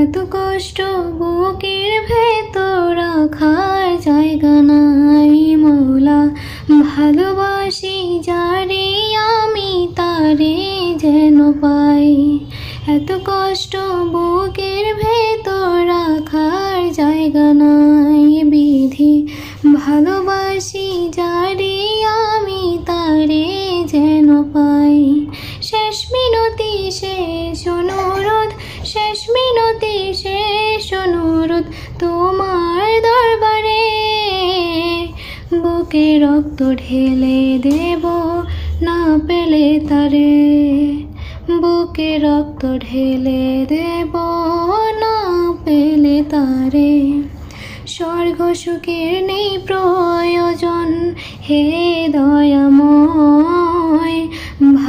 এত কষ্ট বুকের ভেতর রাখার জায়গা নাই মৌলা। ভালোবাসি যারে আমি, তারে যেন পাই। এত কষ্ট বুকের ভেতর রাখার জায়গা নাই বিধি। ভালোবাসি যারে আমি, তারে যেন পাই। শেষ মিনতি শেষ অনুরোধ শেষ মিনতি শেষ অনুরোধ তোমার দরবারে। বুকে রক্ত ঢেলে দেব না পেলে তারে। বুকে রক্ত ঢেলে দেব না পেলে তারে। স্বর্গ সুখের নেই প্রয়োজন, হে দয়াময়।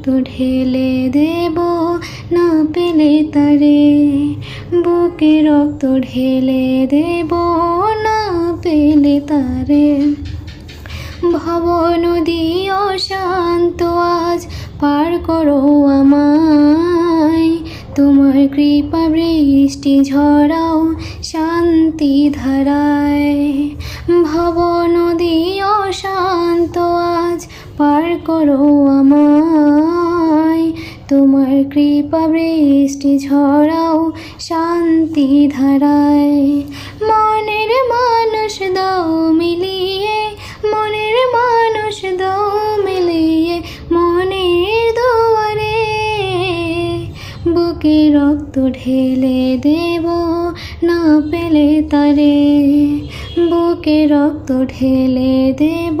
রক্ত ঢেলে দেব না পেলে তারে। বুকে রক্ত ঢেলে দেব না পেলে তারে। ভব নদী অশান্ত আজ পার করো আমায়। তোমার কৃপা বৃষ্টি ঝরাও শান্তি ধারায়। ভব নদী অশান্ত পার করো আমায়। তোমার কৃপা বৃষ্টি ঝরাও শান্তি ধারায়। মনের মানুষ দাও মিলিয়ে, মনের মানুষ দাও মিলিয়ে মনের দুয়ারে। বুকে রক্ত ঢেলে দেব না পেলে তারে। বুকে রক্ত ঢেলে দেব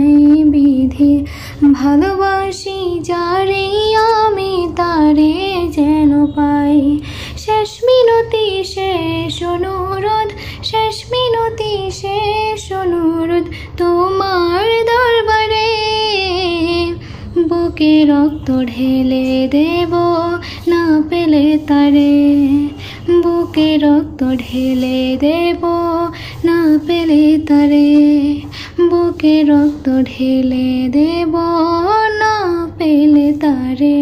শেষ অনুরোধ তোমার দরবারে। বুকে রক্ত ঢেলে দেব না পেলে তারে। বুকে রক্ত ঢেলে দেব না পেলে তারে। বুকে রক্ত ঢেলে দেব না পেলে তারে।